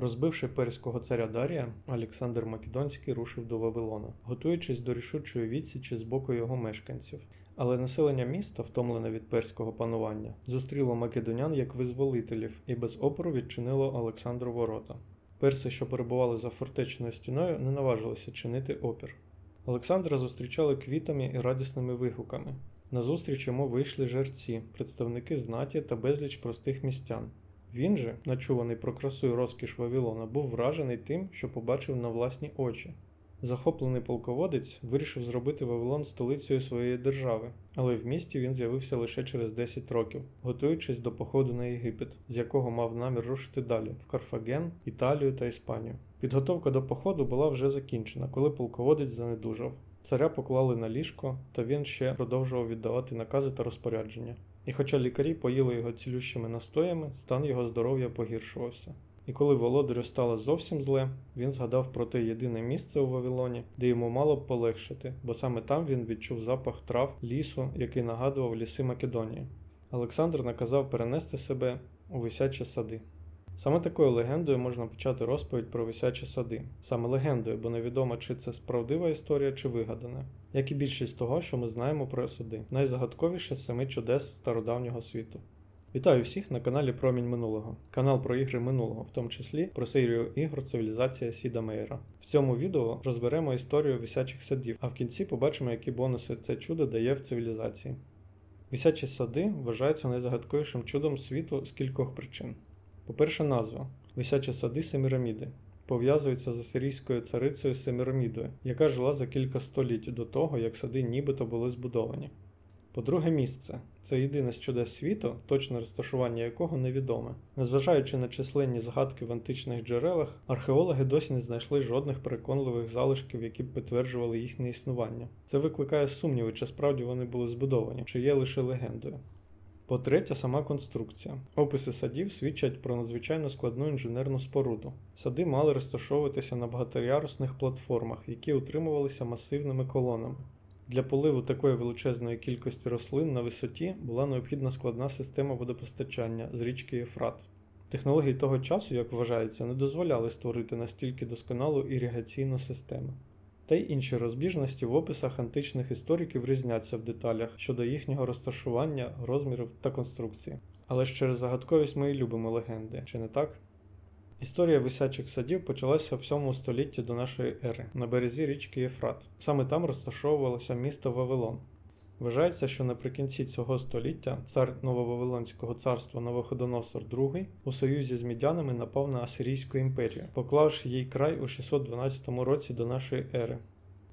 Розбивши перського царя Дарія, Олександр Македонський рушив до Вавилона, готуючись до рішучої відсічі з боку його мешканців. Але населення міста, втомлене від перського панування, зустріло македонян як визволителів і без опору відчинило Олександру ворота. Перси, що перебували за фортечною стіною, не наважилися чинити опір. Олександра зустрічали квітами і радісними вигуками. Назустріч йому вийшли жерці, представники знаті та безліч простих містян. Він же, начуваний про красу і розкіш Вавилона, був вражений тим, що побачив на власні очі. Захоплений полководець вирішив зробити Вавилон столицею своєї держави, але в місті він з'явився лише через 10 років, готуючись до походу на Єгипет, з якого мав намір рушити далі в Карфаген, Італію та Іспанію. Підготовка до походу була вже закінчена, коли полководець занедужав. Царя поклали на ліжко, та він ще продовжував віддавати накази та розпорядження. І хоча лікарі поїли його цілющими настоями, стан його здоров'я погіршувався. І коли володарю стало зовсім зле, він згадав про те єдине місце у Вавилоні, де йому мало б полегшити, бо саме там він відчув запах трав лісу, який нагадував ліси Македонії. Олександр наказав перенести себе у висячі сади. Саме такою легендою можна почати розповідь про висячі сади. Саме легендою, бо невідомо, чи це справдива історія, чи вигадана. Як і більшість того, що ми знаємо про сади, найзагадковіше з семи чудес стародавнього світу. Вітаю всіх на каналі Промінь минулого, канал про ігри минулого, в тому числі про серію ігор Цивілізація Сіда Мейера. В цьому відео розберемо історію висячих садів, а в кінці побачимо, які бонуси це чудо дає в цивілізації. Висячі сади вважаються найзагадковішим чудом світу з кількох причин. По-перше, назва Висячі сади Семіраміди пов'язується з асирійською царицею Семірамідою, яка жила за кілька століть до того, як сади нібито були збудовані. По-друге, місце це єдине з чудес світу, точне розташування якого невідоме. Незважаючи на численні згадки в античних джерелах, археологи досі не знайшли жодних переконливих залишків, які б підтверджували їхнє існування. Це викликає сумніви, чи справді вони були збудовані, чи є лише легендою. По-третє, сама конструкція. Описи садів свідчать про надзвичайно складну інженерну споруду. Сади мали розташовуватися на багаторярусних платформах, які утримувалися масивними колонами. Для поливу такої величезної кількості рослин на висоті була необхідна складна система водопостачання з річки Єфрат. Технології того часу, як вважається, не дозволяли створити настільки досконалу іригаційну систему. Та й інші розбіжності в описах античних істориків різняться в деталях щодо їхнього розташування, розмірів та конструкції. Але ж через загадковість ми і любимо легенди, чи не так? Історія висячих садів почалася в 7 столітті до нашої ери на березі річки Єфрат. Саме там розташовувалося місто Вавилон. Вважається, що наприкінці цього століття цар Нововавилонського царства Новоходоносор II у союзі з мідянами напав на Асирійську імперію, поклавши їй край у 612 році до нашої ери.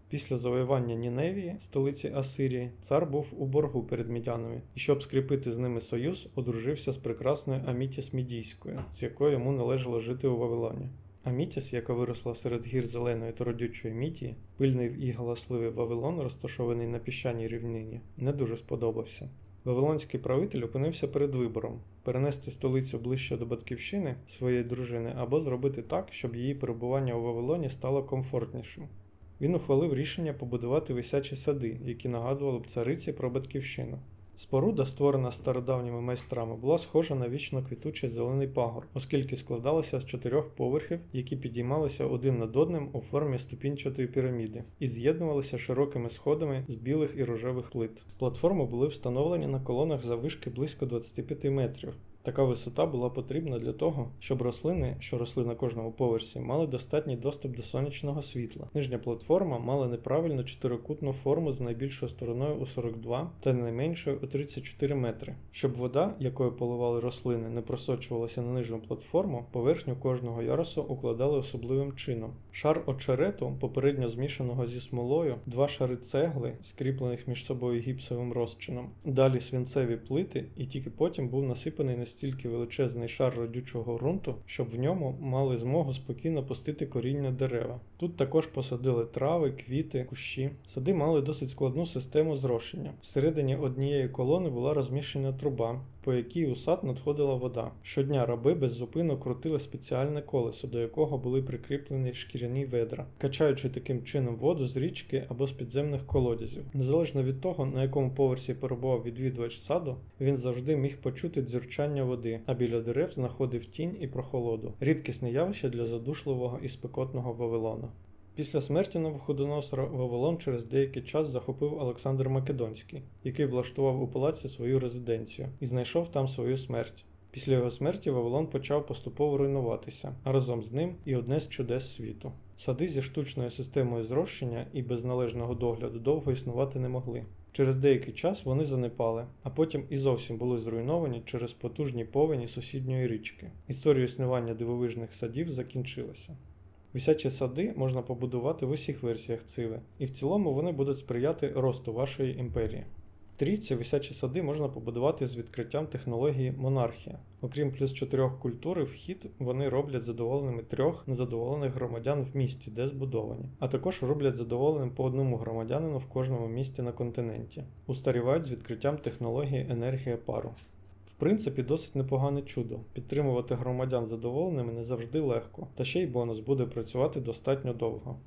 Після завоювання Ніневії, столиці Асирії, цар був у боргу перед мідянами, і щоб скріпити з ними союз, одружився з прекрасною Амітіс Мідійською, з якою йому належало жити у Вавилоні. Амітіс, яка виросла серед гір зеленої та родючої мітії, пильний і галасливий Вавилон, розташований на піщаній рівнині, не дуже сподобався. Вавилонський правитель опинився перед вибором перенести столицю ближче до батьківщини своєї дружини або зробити так, щоб її перебування у Вавилоні стало комфортнішим. Він ухвалив рішення побудувати висячі сади, які нагадували б цариці про батьківщину. Споруда, створена стародавніми майстрами, була схожа на вічно квітучий зелений пагор, оскільки складалася з чотирьох поверхів, які підіймалися один над одним у формі ступінчатої піраміди, і з'єднувалися широкими сходами з білих і рожевих плит. Платформи були встановлені на колонах завишки близько 25 метрів. Така висота була потрібна для того, щоб рослини, що росли на кожному поверсі, мали достатній доступ до сонячного світла. Нижня платформа мала неправильну чотирикутну форму з найбільшою стороною у 42 та найменшою у 34 метри. Щоб вода, якою поливали рослини, не просочувалася на нижню платформу, поверхню кожного ярусу укладали особливим чином. Шар очерету, попередньо змішаного зі смолою, два шари цегли, скріплених між собою гіпсовим розчином, далі свинцеві плити, і тільки потім був насипаний настільки величезний шар родючого ґрунту, щоб в ньому мали змогу спокійно пустити коріння дерева. Тут також посадили трави, квіти, кущі. Сади мали досить складну систему зрошення. Всередині однієї колони була розміщена труба, по якій у сад надходила вода. Щодня раби без крутили спеціальне колесо, до якого були прикріплені шкіряні ведра, качаючи таким чином воду з річки або з підземних колодязів. Незалежно від того, на якому поверсі перебував відвідувач саду, він завжди міг почути дзюрчання води, а біля дерев знаходив тінь і прохолоду. Рідкісне явище для задушливого і спекотного Вавилона. Після смерті Навуходоносора Вавилон через деякий час захопив Олександр Македонський, який влаштував у палаці свою резиденцію і знайшов там свою смерть. Після його смерті Вавилон почав поступово руйнуватися, а разом з ним і одне з чудес світу. Сади зі штучною системою зрощення і без належного догляду довго існувати не могли. Через деякий час вони занепали, а потім і зовсім були зруйновані через потужні повені сусідньої річки. Історія існування дивовижних садів закінчилася. Висячі сади можна побудувати в усіх версіях циве, і в цілому вони будуть сприяти росту вашої імперії. Трійці висячі сади можна побудувати з відкриттям технології монархія. Окрім плюс чотирьох культури, вхід вони роблять задоволеними трьох незадоволених громадян в місті, де збудовані, а також роблять задоволеним по одному громадянину в кожному місті на континенті. Устарівають з відкриттям технології енергія пару. Принципі, досить непогане чудо. Підтримувати громадян задоволеними не завжди легко, та ще й бонус буде працювати достатньо довго.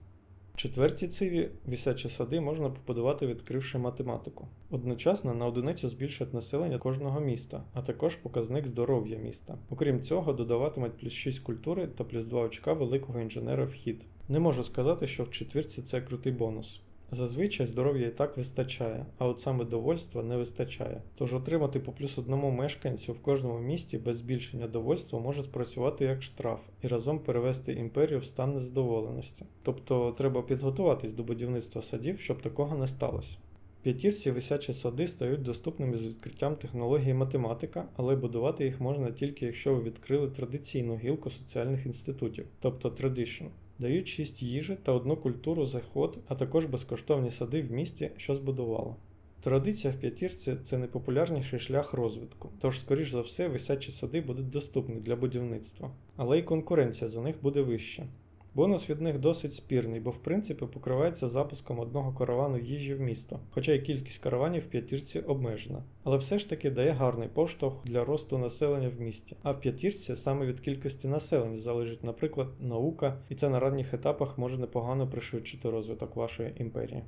Четвертій циві вісячі сади можна побудувати, відкривши математику. Одночасно на одиницю збільшать населення кожного міста, а також показник здоров'я міста. Окрім цього, додаватимуть плюс 6 культури та плюс 2 очка великого інженера вхід. Не можу сказати, що в четвірці це крутий бонус. Зазвичай здоров'я і так вистачає, а от саме довольства не вистачає. Тож отримати по плюс одному мешканцю в кожному місті без збільшення довольства може спрацювати як штраф і разом перевести імперію в стан незадоволеності. Тобто треба підготуватись до будівництва садів, щоб такого не сталося. П'ятірці висячі сади стають доступними з відкриттям технології математика, але будувати їх можна тільки якщо ви відкрили традиційну гілку соціальних інститутів, тобто Tradition. Дають 6 їжі та одну культуру за ход, а також безкоштовні сади в місті, що збудувало. Традиція в п'ятірці це найпопулярніший шлях розвитку, тож, скоріш за все, висячі сади будуть доступні для будівництва, але й конкуренція за них буде вища. Бонус від них досить спірний, бо в принципі покривається запуском одного каравану їжі в місто, хоча й кількість караванів в п'ятірці обмежена. Але все ж таки дає гарний поштовх для росту населення в місті. А в п'ятірці саме від кількості населення залежить, наприклад, наука, і це на ранніх етапах може непогано пришвидшити розвиток вашої імперії.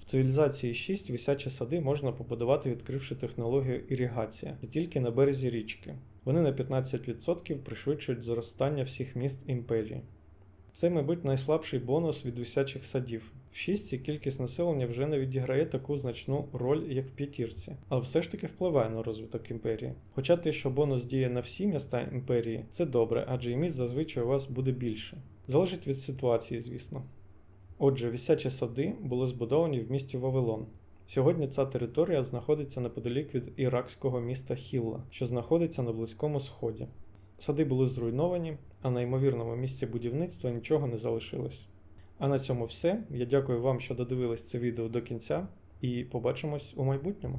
В цивілізації 6 висячі сади можна побудувати, відкривши технологію іригація, і тільки на березі річки. Вони на 15% пришвидшують зростання всіх міст імперії. Це, мабуть, найслабший бонус від висячих садів. В шістці кількість населення вже не відіграє таку значну роль, як в п'ятірці, але все ж таки впливає на розвиток імперії. Хоча те, що бонус діє на всі міста імперії, це добре, адже і міст зазвичай у вас буде більше. Залежить від ситуації, звісно. Отже, висячі сади були збудовані в місті Вавилон. Сьогодні ця територія знаходиться неподалік від іракського міста Хілла, що знаходиться на Близькому Сході. Сади були зруйновані, а на ймовірному місці будівництва нічого не залишилось. А на цьому все. Я дякую вам, що додивились це відео до кінця, і побачимось у майбутньому.